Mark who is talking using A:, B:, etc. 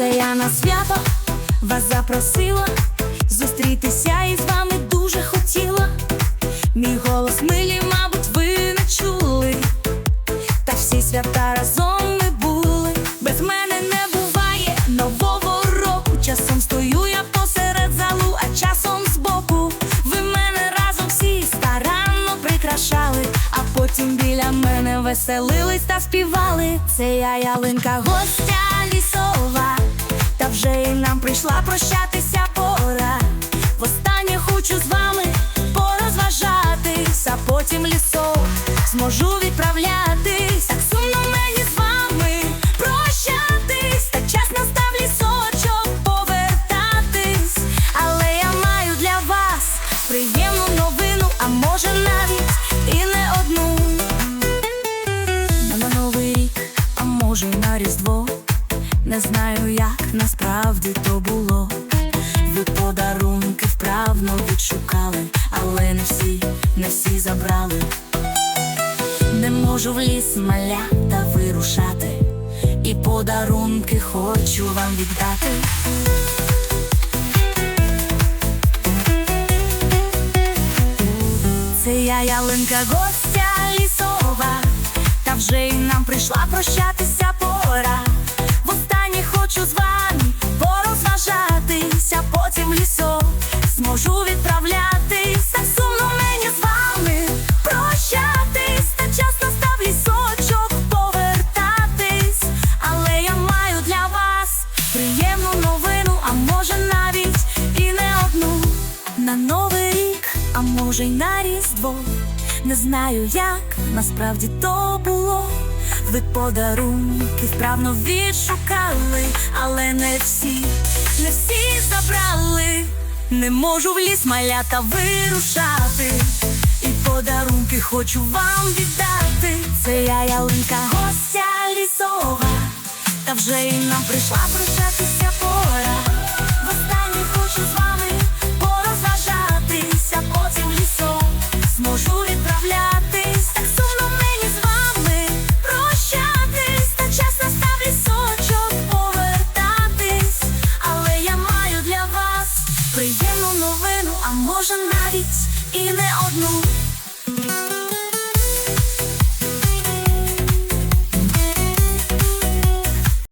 A: на свято вас запросила, зустрітися із вами дуже хотіла. Мій голос милі, мабуть, ви не чули. Та всі свята разом ми були. Без мене не буває нового року. Часом стою я посеред залу, а часом збоку. Ви мене разом всі старанно прикрашали, а потім біля мене веселились та співали. Це я ялинка, гостя вже і нам прийшла прощатися пора. Востаннє хочу з вами порозважатись, а потім лісов зможу відправлятись. Так сумно мені з вами прощатись, та час настав лісочок повертатись. Але я маю для вас приємну новину, а може навіть і не одну. На новий рік, а може й на різдво. Не знаю, як насправді то було. Ви подарунки вправно відшукали, але не всі, не всі забрали. Не можу в ліс малята вирушати, і подарунки хочу вам віддати. Це я ялинка гостя лісова, та вже й нам прийшла прощатися пора. Може навіть і не одну. На новий рік, а може й на різдво. Не знаю, як насправді то було. Ви подарунки вправно відшукали, але не всі, не всі забрали. Не можу в ліс малята вирушати, і подарунки хочу вам віддати. Це я ялинка, гостя лісова, та вже і нам прийшла прощатися зможу. Так сумно мені з вами прощатись, та час настав лісочок повертатись. Але я маю для вас приємну новину, а може навіть і не одну.